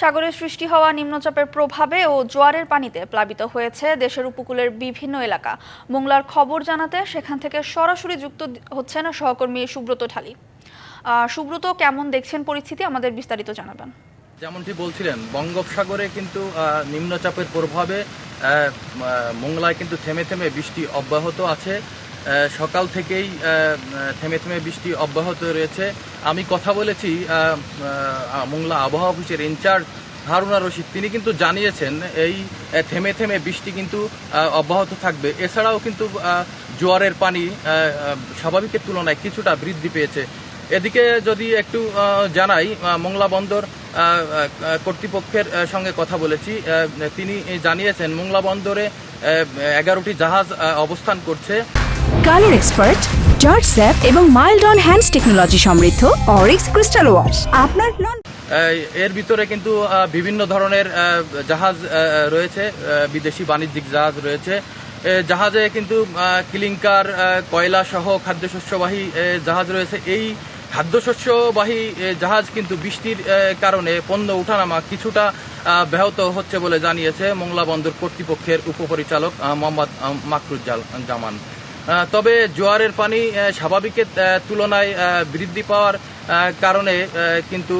সাগরে সৃষ্টি হওয়া নিম্নচাপের প্রভাবে ও জোয়ারের পানিতে প্লাবিত হয়েছে দেশের উপকূলের বিভিন্ন এলাকা। মোংলার খবর জানাতে সেখান থেকে সরাসরি যুক্ত হচ্ছেন সহকর্মী সুব্রত ঢালি। সুব্রত, কেমন দেখছেন পরিস্থিতি? আমাদের বিস্তারিত জানাবেন। যেমনটি বলছিলেন, বঙ্গোপসাগরে কিন্তু নিম্নচাপের প্রভাবে মোংলায় কিন্তু থেমে থেমে বৃষ্টি অব্যাহত আছে। সকাল থেকেই থেমে থেমে বৃষ্টি অব্যাহত রয়েছে। আমি কথা বলেছি মোংলা আবহাওয়া অফিসের ইনচার্জ হারুনা রশিদ। তিনি কিন্তু জানিয়েছেন, এই থেমে থেমে বৃষ্টি কিন্তু অব্যাহত থাকবে। এছাড়াও কিন্তু জোয়ারের পানি স্বাভাবিকের তুলনায় কিছুটা বৃদ্ধি পেয়েছে। এদিকে যদি একটু জানাই মোংলা বন্দর কর্তৃপক্ষের সঙ্গে কথা বলেছি। তিনি জানিয়েছেন, মোংলা বন্দরে এগারোটি জাহাজ অবস্থান করছে। কালার এক্সপার্ট জর্জ স্যাপ এবং মাইল্ড অন হ্যান্ডস টেকনোলজি সমৃদ্ধ অরিক্স ক্রিস্টাল ওয়াশ। আপনার নন এর ভিতরে কিন্তু বিভিন্ন ধরনের জাহাজ রয়েছে বিদেশি বাণিজ্যিক জাহাজ রয়েছে। জাহাজে কিন্তু কিলিংকার কয়লা সহ খাদ্যশস্যবাহী জাহাজ রয়েছে। এই খাদ্যশস্যবাহী জাহাজ কিন্তু বৃষ্টির কারণে পণ্য ওঠানামা কিছুটা ব্যাহত হচ্ছে বলে জানিয়েছে মোংলা বন্দর কর্তৃপক্ষের উপপরিচালক মোহাম্মদ মাকরুজ্জাল জামান। তবে জোয়ারের পানি স্বাভাবিকের তুলনায় বৃদ্ধি পাওয়ার কারণে কিন্তু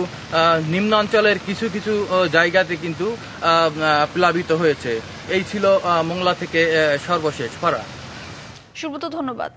নিম্নাঞ্চলের কিছু কিছু জায়গাতে কিন্তু প্লাবিত হয়েছে। এই ছিল মোংলা থেকে সর্বশেষ ফরা সুব্রত, ধন্যবাদ।